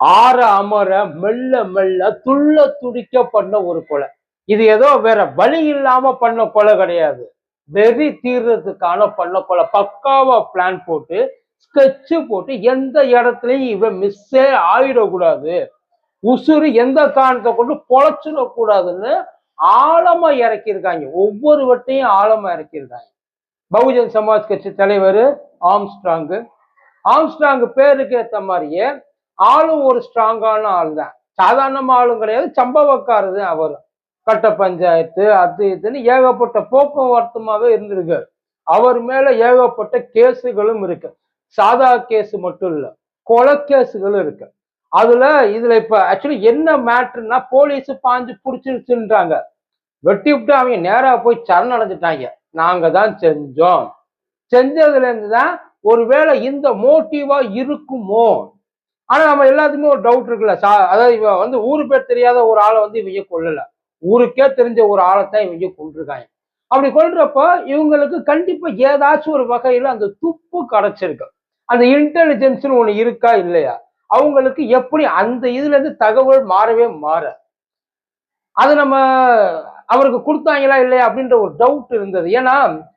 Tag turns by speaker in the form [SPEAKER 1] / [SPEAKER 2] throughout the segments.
[SPEAKER 1] ஆற அமர மெல்ல மெல்ல துள்ள துடிக்க பண்ண ஒரு கொலை. இது ஏதோ வேற வழி இல்லாம பண்ண கொலை கிடையாது. வெறி தீர்றதுக்கான பண்ண கொலை. பக்காவா பிளான் போட்டு ஸ்கெட்சு போட்டு எந்த இடத்துலையும் இவன் மிஸ்ஸே ஆயிடக்கூடாது. உசுறு எந்த காரணத்தை கொண்டு பொழைச்சிடக்கூடாதுன்னு ஆழமா இறக்கியிருக்காங்க. ஒவ்வொரு வட்டையும் ஆழமா இறக்கியிருக்காங்க. பகுஜன் சமாஜ் கட்சி தலைவர் ஆம்ஸ்ட்ராங்கு. ஆம்ஸ்ட்ராங் பேருக்கு ஏற்ற மாதிரியே ஆளும் ஒரு ஸ்ட்ராங்கான ஆள் தான் சாதாரணமாக ஆளும் கிடையாது சம்பவக்காரர் தான் அவர். கட்ட பஞ்சாயத்து அது இதுன்னு ஏகப்பட்ட போக்குவரத்துமாவே இருந்திருக்கு அவர் மேல ஏகப்பட்ட கேஸுகளும் இருக்கு. சாதா கேஸ் மட்டும் இல்ல கொலை கேஸுகளும் இருக்கு. அதுல இதுல இப்ப ஆக்சுவலி என்ன மேட்ருன்னா போலீஸ் பாஞ்சு புடிச்சிருச்சுன்றாங்க. வெட்டி விட்டு அவங்க நேரா போய் சரணடைஞ்சிட்டாங்க. நாங்க தான் செஞ்சோம். செஞ்சதுல இருந்து தான் ஒருவேளை இந்த மோட்டிவா இருக்குமோ? ஆனா நம்ம எல்லாத்துக்குமே ஒரு டவுட் இருக்குல்ல. சா அதாவது இவ வந்து ஊரு பேர் தெரியாத ஒரு ஆளை வந்து இவங்க கொல்லல. ஊருக்கே தெரிஞ்ச ஒரு ஆளை தான் இவங்க கொண்டிருக்காங்க அப்படி கொள்றப்போ இவங்களுக்கு கண்டிப்பா ஏதாச்சும் ஒரு வகையில அந்த துப்பு கிடைச்சிருக்கு. அந்த இன்டெலிஜென்ஸ்னு ஒண்ணு இருக்கா இல்லையா? அவங்களுக்கு எப்படி அந்த இதுல இருந்து தகவல் மாறவே மாற. அது நம்ம அவருக்கு கொடுத்தாங்களா இல்லையா அப்படின்ற ஒரு டவுட் இருந்தது. ஏன்னா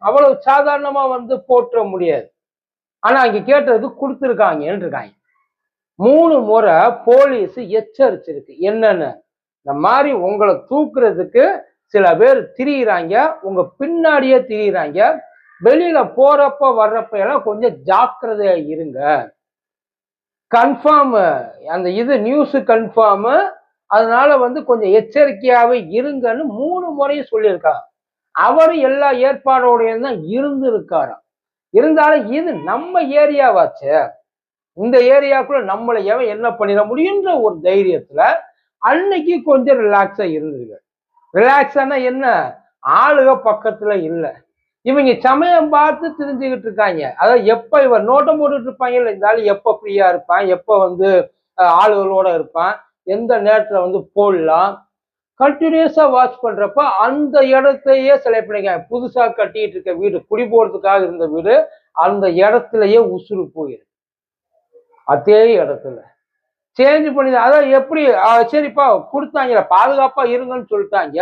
[SPEAKER 1] அவ்வளவு சாதாரணமா வந்து போற்ற முடியாது. ஆனா அங்க கேட்டதுக்கு கொடுத்துருக்காங்கன்னு இருக்காங்க மூணு முறை போலீஸ் எச்சரிச்சிருக்கு. என்னன்னு? இந்த மாதிரி உங்களை தூக்குறதுக்கு சில பேர் திரியிறாங்க. உங்க பின்னாடியே திரியிறாங்க. வெளியில போறப்ப வர்றப்ப எல்லாம் கொஞ்சம் ஜாக்கிரதையா இருங்க. கன்ஃபார்ம் அந்த இது நியூஸ் கன்ஃபார்ம் அதனால வந்து கொஞ்சம் எச்சரிக்கையாவே இருங்கன்னு மூணு முறையும் சொல்லியிருக்காங்க. அவர் எல்லா ஏற்பாடோடையும் தான் இருந்திருக்காராம். இருந்தாலும் இது நம்ம ஏரியாவாச்சே. இந்த ஏரியாக்குள்ள நம்மளை எவன் என்ன பண்ணிட முடியுன்ற ஒரு தைரியத்துல அன்னைக்கு கொஞ்சம் ரிலாக்ஸா இருந்திருக்கு ரிலாக்ஸானா என்ன? ஆளுக பக்கத்துல இல்லை. இவங்க சமயம் பார்த்து தெரிஞ்சுக்கிட்டு இருக்காங்க. அதாவது எப்ப இவன் நோட்டம் போட்டுட்டு இருப்பாங்கல்ல இந்த ஆள் எப்ப ஃப்ரீயா இருப்பான்? எப்ப வந்து ஆளுகளோட இருப்பான்? எந்த நேரத்துல வந்து போடலாம்? கண்டினியூஸா வாட்ச் பண்றப்ப அந்த இடத்தையே செலக்ட் பண்ணிக்காங்க புதுசா கட்டிட்டு இருக்க வீடு குடி போறதுக்காக இருந்த வீடு அந்த இடத்துலயே உசுறு போயிருக்கு. அதே இடத்துல. சேஞ்ச் பண்ணி அதான் எப்படி சரிப்பா கொடுத்தாங்க பாதுகாப்பா இருங்கன்னு சொல்லிட்டாங்க.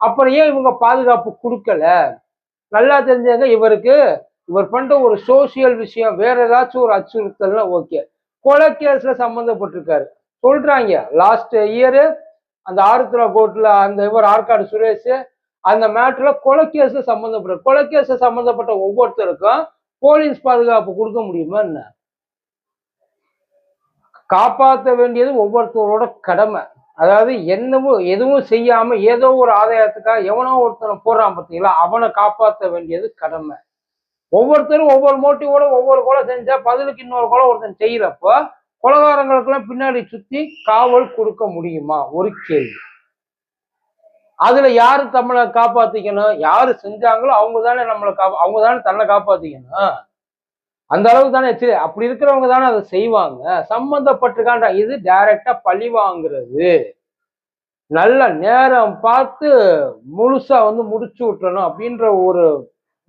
[SPEAKER 1] அப்புறம் ஏன் இவங்க பாதுகாப்பு கொடுக்கல? நல்லா தெரிஞ்சாங்க இவருக்கு இவர் பண்ற ஒரு சோசியல் விஷயம் வேற ஏதாச்சும் ஒரு அச்சுறுத்தல்னா ஓகே கொலை கேஸ்ல சம்மந்தப்பட்டிருக்காரு சொல்றாங்க லாஸ்ட் இயர் அந்த ஆருத்ரா கோர்ட்ல அந்த இவர் ஆற்காடு சுரேஷ் அந்த மேட்டர்ல கொலை கேஸ்ல சம்மந்தப்பட்ட கொலை கேஸ்ல சம்மந்தப்பட்ட ஒவ்வொருத்தருக்கும் போலீஸ் பாதுகாப்பு கொடுக்க முடியுமா என்ன? காப்பாற்ற வேண்டியது ஒவ்வொருத்தரோட கடமை. அதாவது என்னவோ எதுவும் செய்யாம ஏதோ ஒரு ஆதாயத்துக்காக எவனோ ஒருத்தனை போடுறான் பார்த்தீங்களா? அவனை காப்பாற்ற வேண்டியது கடமை. ஒவ்வொருத்தரும் ஒவ்வொரு மோட்டிவோட ஒவ்வொரு கொலை செஞ்சா பதிலுக்கு இன்னொரு கொலை ஒருத்தன் செய்யறப்போ கொலகாரங்களுக்கெல்லாம் பின்னாடி சுத்தி காவல் கொடுக்க முடியுமா? ஒரு கேள்வி. அதுல யாரு தமிழை காப்பாத்திக்கணும்? யாரு செஞ்சாங்களோ அவங்க தானே நம்மளை காப்பா அவங்க தானே தன்னை காப்பாத்திக்கணும்? அந்த அளவுக்கு தானே சரி அப்படி இருக்கிறவங்க தானே அதை செய்வாங்க. சம்மந்தப்பட்டிருக்காண்டா இது டைரக்டா பழி வாங்குறது. நல்ல நேரம் பார்த்து முழுசா வந்து முடிச்சு விட்டுறணும் அப்படின்ற ஒரு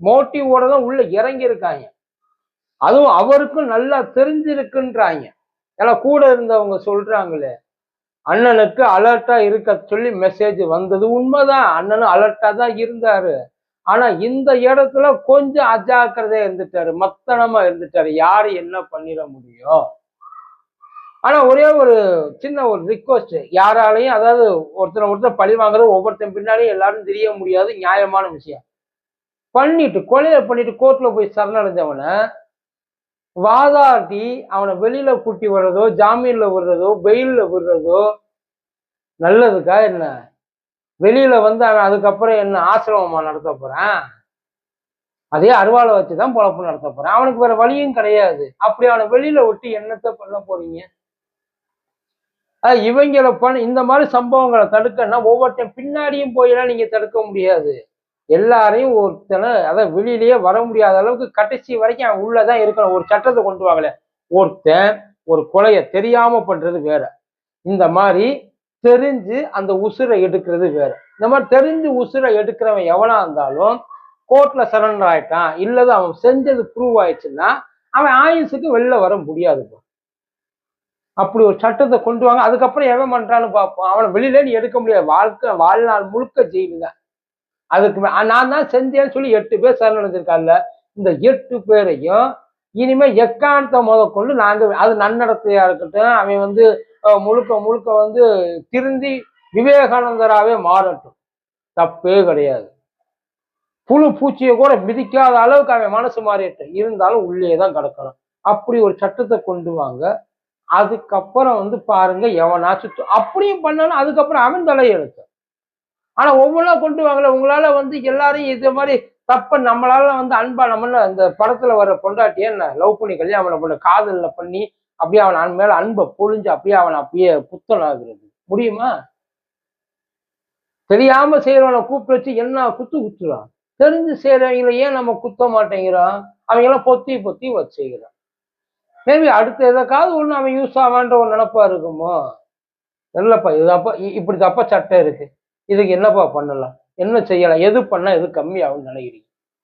[SPEAKER 1] மோட்டிவோட தான் உள்ள இறங்கி இருக்காங்க அதுவும் அவருக்கும் நல்லா தெரிஞ்சிருக்குன்றாங்க. ஏன்னா கூட இருந்தவங்க சொல்றாங்களே அண்ணனுக்கு அலர்ட்டா இருக்க சொல்லி மெசேஜ் வந்தது உண்மைதான். அண்ணனும் அலர்ட்டா தான் இருந்தாரு. ஆனா இந்த இடத்துல கொஞ்சம் அஜாக்கிரதையா இருந்துட்டாரு மத்தனமா இருந்துட்டாரு. யாரு என்ன பண்ணிட முடியும்? ஆனா ஒரே ஒரு சின்ன ஒரு ரிக்வஸ்ட் யாராலையும் அதாவது ஒருத்தர் ஒருத்தர் பழி வாங்குறது ஒவ்வொருத்தன் பின்னாடியும் எல்லாரும் தெரிய முடியாது நியாயமான விஷயம். பண்ணிட்டு கொலையை பண்ணிட்டு கோர்ட்ல போய் சரணடைஞ்சவனை வாதாட்டி அவனை வெளியில கூட்டி வர்றதோ ஜாமீன்ல விடுறதோ பெயில்ல விடுறதோ நல்லதுக்கா என்ன? வெளியில வந்து அவன் அதுக்கப்புறம் என்ன ஆசிரமமா நடத்த போறான்? அதே அருவாளை வச்சுதான் பொழப்பு நடத்த போறான். அவனுக்கு வேற வழியும் கிடையாது. அப்படி அவனை வெளியில விட்டு என்னத்தை பண்ண போறீங்க? அஹ் இவங்கள பண்ண இந்த மாதிரி சம்பவங்களை தடுக்கன்னா ஒவ்வொருத்தன் பின்னாடியும் போயெல்லாம் நீங்க தடுக்க முடியாது. எல்லாரையும் ஒருத்தனை அதான் வெளியிலேயே வர முடியாத அளவுக்கு கடைசி வரைக்கும் அவன் உள்ளதான் இருக்கணும். ஒரு சட்டத்தை கொண்டு வாங்கல ஒருத்தன் ஒரு கொலையை தெரியாம பண்றது வேற. இந்த மாதிரி தெரிஞ்சு அந்த உசுரை எடுக்கிறது வேற. இந்த மாதிரி தெரிஞ்சு உசுரை எடுக்கிறவன் எவனா இருந்தாலும் கோர்ட்ல சரண்டர் ஆயிட்டான் இல்லது அவன் செஞ்சது ப்ரூவ் ஆயிடுச்சுன்னா அவன் ஆயுசுக்கு வெளில வர முடியாது அப்படி ஒரு சட்டத்தை கொண்டு வாங்க. அதுக்கப்புறம் எவன் பண்றான்னு பார்ப்போம். அவனை வெளியில நீ எடுக்க முடியாது. வாழ்க்கை வாழ்நாள் முழுக்க ஜெயிலுங்க அதுக்கு நான் தான் செஞ்சேன்னு சொல்லி எட்டு பேர் சரணடைஞ்சிருக்காங்கல்ல இந்த எட்டு பேரையும் இனிமே எக்காந்த முத கொண்டு நாங்க அது நன்னடத்தையா இருக்கட்டும் அவன் வந்து முழுக்க முழுக்க வந்து திருந்தி விவேகானந்தராவே மாறட்டும். தப்பே கிடையாது. புழு பூச்சியை கூட மிதிக்காத அளவுக்கு அவன் மனசு மாறிட்டேன் இருந்தாலும் உள்ளே தான் கிடக்கணும். அப்படி ஒரு சட்டத்தை கொண்டு வாங்க. அதுக்கப்புறம் வந்து பாருங்க எவனாச்சும் அப்படியும் பண்ணாலும் அதுக்கப்புறம் அவன் தலையெழுத்து. ஆனா ஒவ்வொன்றா கொண்டு வாங்கல. உங்களால வந்து எல்லாரையும் இது மாதிரி தப்ப நம்மளால வந்து அன்பா நம்மள அந்த படத்துல வர பொண்டாட்டிய என்ன லவ் பண்ணி கல்யாணம் பண்ண காதல்ல பண்ணி அப்படியே அவன் அவன் மேல அன்பை பொழிஞ்சு அப்படியே அவன் அப்படியே புத்தனாகிறது. முடியுமா? தெரியாம செய்யறவனை கூப்பிட்டு வச்சு என்ன குத்து குத்துறான் தெரிஞ்சு செய்யறவங்களை ஏன் நம்ம குத்த மாட்டேங்கிறோம்? அவங்க எல்லாம் பொத்தி பொத்தி வச்சு செய்கிறான். மேபி அடுத்த எதற்காவது ஒண்ணு அவன் யூஸ் ஆவான்ற ஒரு நினப்பா இருக்குமோ? இல்லப்பா இது அப்ப இ- இப்படி தப்பா சட்டம் இருக்கு. இதுக்கு என்னப்பா பண்ணலாம்? என்ன செய்யலாம்? எது பண்ணா எது கம்மியாகும்னு நினைக்கிறீங்க?